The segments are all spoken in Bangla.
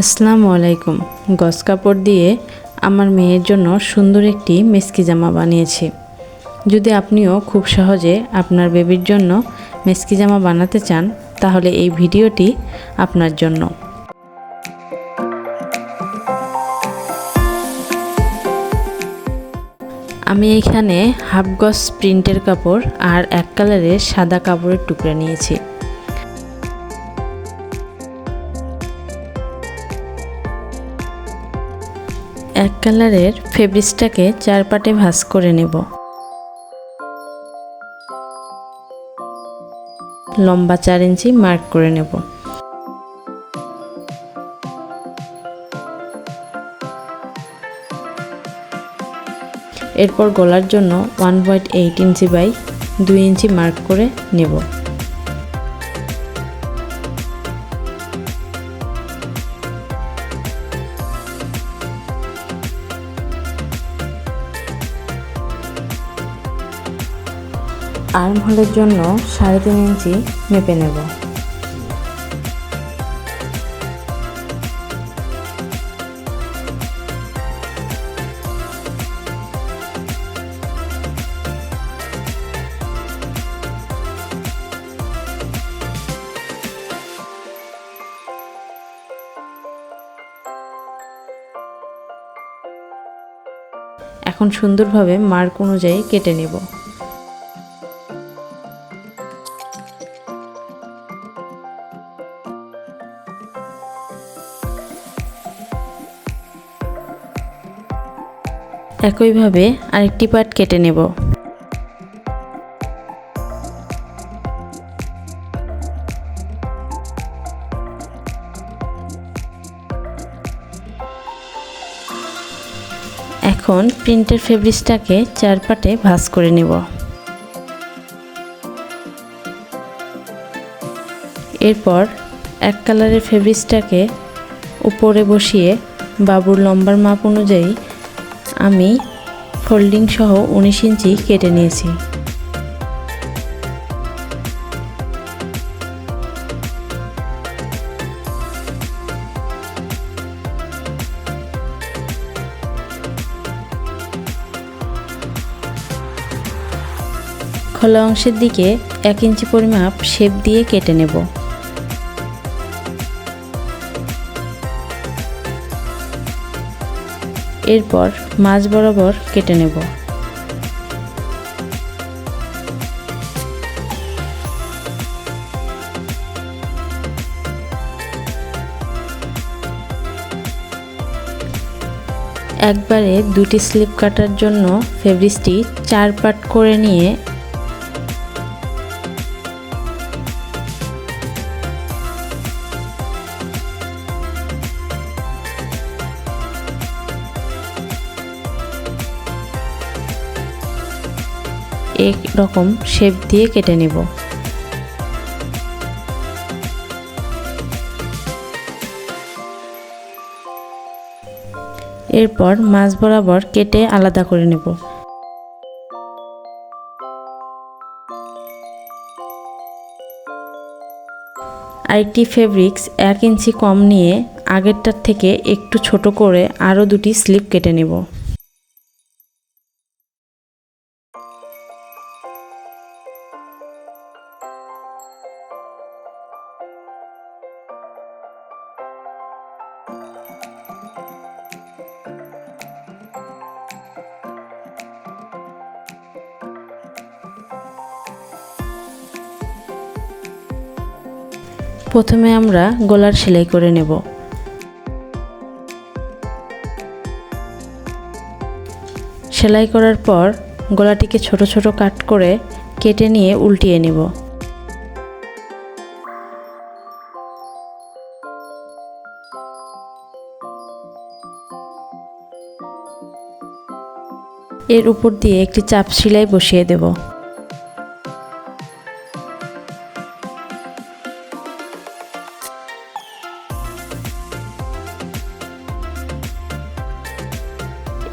আসসালামু আলাইকুম। গস কাপড় দিয়ে আমার মেয়ের জন্য সুন্দর একটি মেসকি জামা বানিয়েছি। যদি আপনিও খুব সহজে আপনার বেবির জন্য মেসকি জামা বানাতে চান, তাহলে এই ভিডিওটি আপনার জন্য। আমি এখানে হাফ গজ প্রিন্টের কাপড় আর এক কালারের সাদা কাপড়ের টুকরা নিয়েছি। কালারের ফেব্রিক্সটাকে চার পাটে ভাঁজ করে নেব। লম্বা চার ইঞ্চি মার্ক করে নেব। এরপর গলার জন্য one point eight inch by দুই ইঞ্চি মার্ক করে নেব। আর্ম হোলের জন্য সাড়ে তিন ইঞ্চি মেপে নেব। এখন সুন্দরভাবে মার্ক অনুযায়ী কেটে নেব। একইভাবে আরেকটি পার্ট কেটে নেব। এখন প্রিন্টের ফেব্রিক্সটাকে চার পাটে ভাঁজ করে নেব। এরপর এক কালারের ফেব্রিক্সটাকে উপরে বসিয়ে বাবুর লম্বার মাপ অনুযায়ী আমি ফোল্ডিং সহ উনিশ ইঞ্চি কেটে নিয়েছি। খোলা অংশের দিকে এক ইঞ্চি পরিমাপ শেপ দিয়ে কেটে নেব। এরপর মাছ বরাবর কেটে নেব। একবারে দুটি স্লিপ কাটার জন্য ফেব্রিক্সটি চার পাট করে নিয়ে এক রকম শেপ দিয়ে কেটে নেব। এরপর মাছ বরাবর কেটে আলাদা করে নেব। আরেকটি ফেব্রিক্স এক ইঞ্চি কম নিয়ে আগেরটার থেকে একটু ছোট করে আরও দুটি স্লিপ কেটে নেব। প্রথমে আমরা গলার সেলাই করে নেব। সেলাই করার পর গলাটিকে ছোট ছোট কাট করে কেটে নিয়ে উল্টিয়ে নেব। এর উপর দিয়ে একটি চাপ সেলাই বসিয়ে দেব।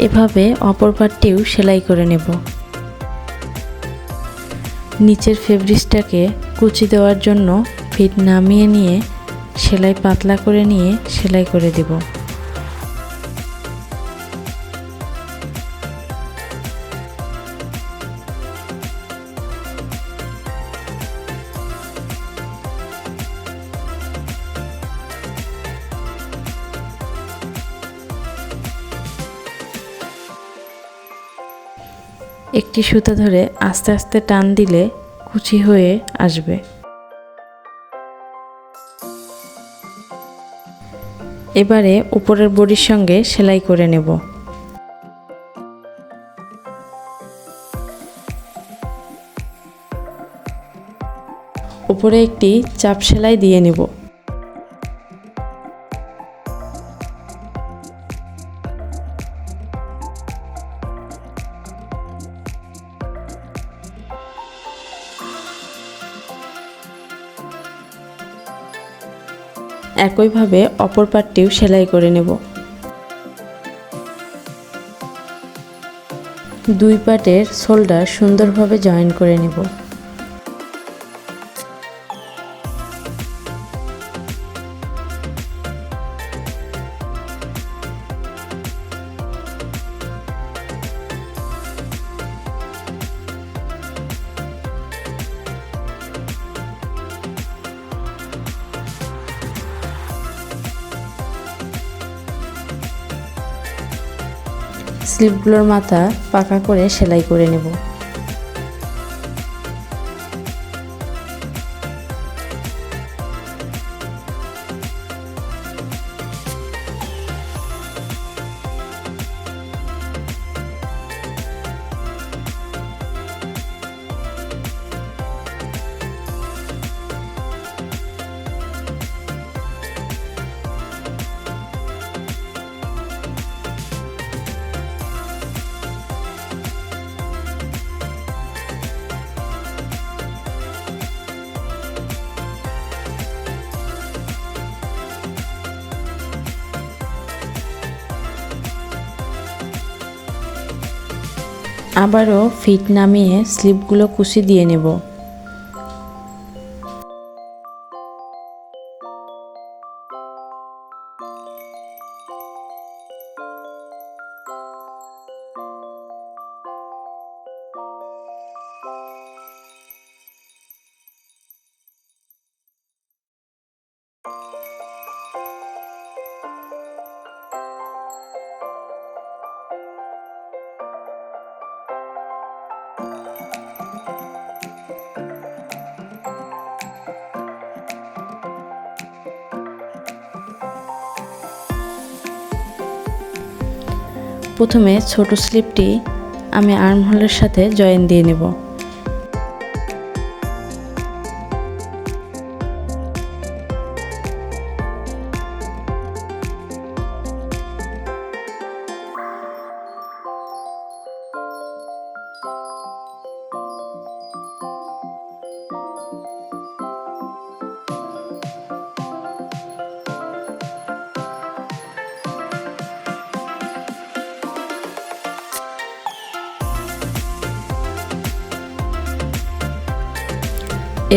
এভাবে অপর পাটটিও সেলাই করে নেব। নিচের ফেব্রিক্সটাকে কুচি দেওয়ার জন্য ফিট নামিয়ে নিয়ে সেলাই পাতলা করে নিয়ে সেলাই করে দেব। একটি সুতা ধরে আস্তে আস্তে টান দিলে কুচি হয়ে আসবে। এবারে উপরের বডির সঙ্গে সেলাই করে নেব। উপরে একটি চাপ সেলাই দিয়ে নেব। একইভাবে অপর পাটটিও সেলাই করে নেব। দুই পাটের শোল্ডার সুন্দরভাবে জয়েন করে নেব। স্লিপগুলোর মাথা পাকা করে সেলাই করে নেব। আবারও ফিট নামিয়ে স্লিপগুলো কুশি দিয়ে নেব। প্রথমে ছোট স্লিপটি আমি আর্মহোলের সাথে জয়েন দিয়ে নেব।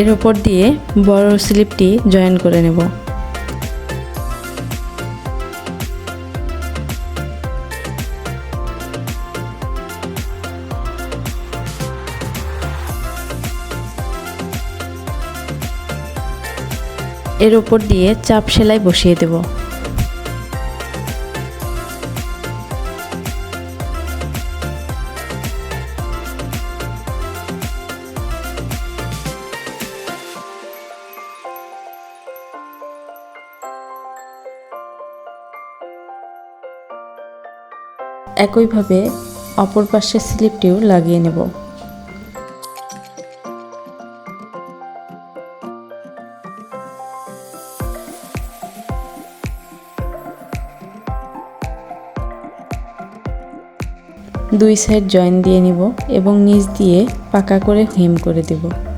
এর উপর দিয়ে বড় স্লিপটি জয়েন করে নেব। এর উপর দিয়ে চাপ সেলাই বসিয়ে দেব। একইভাবে অপর পাশের স্লিপটিও লাগিয়ে নেব। দুই সাইড জয়েন দিয়ে নিব এবং নিচ দিয়ে পাকা করে হেম করে দেব।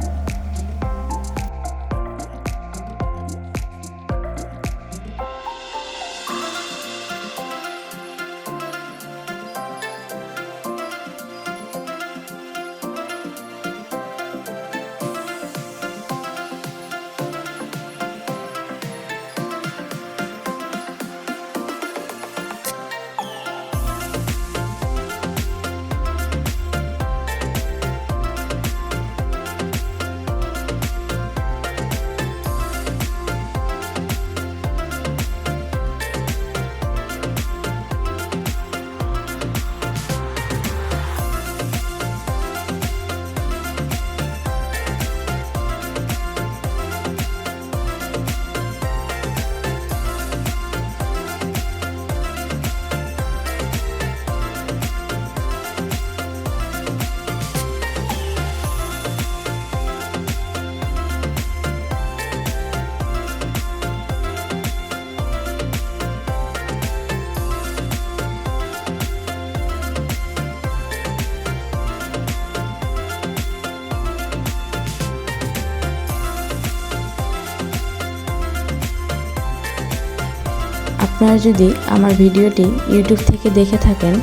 আপনারা যদি আমার ভিডিওটি ইউটিউব থেকে দেখে থাকেন,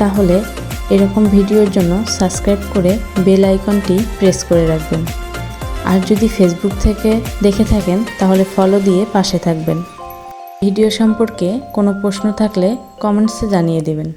তাহলে এরকম ভিডিওর জন্য সাবস্ক্রাইব করে বেল আইকনটি প্রেস করে রাখবেন। আর যদি ফেসবুক থেকে দেখে থাকেন, তাহলে ফলো দিয়ে পাশে থাকবেন। ভিডিও সম্পর্কে কোনো প্রশ্ন থাকলে কমেন্টসে জানিয়ে দেবেন।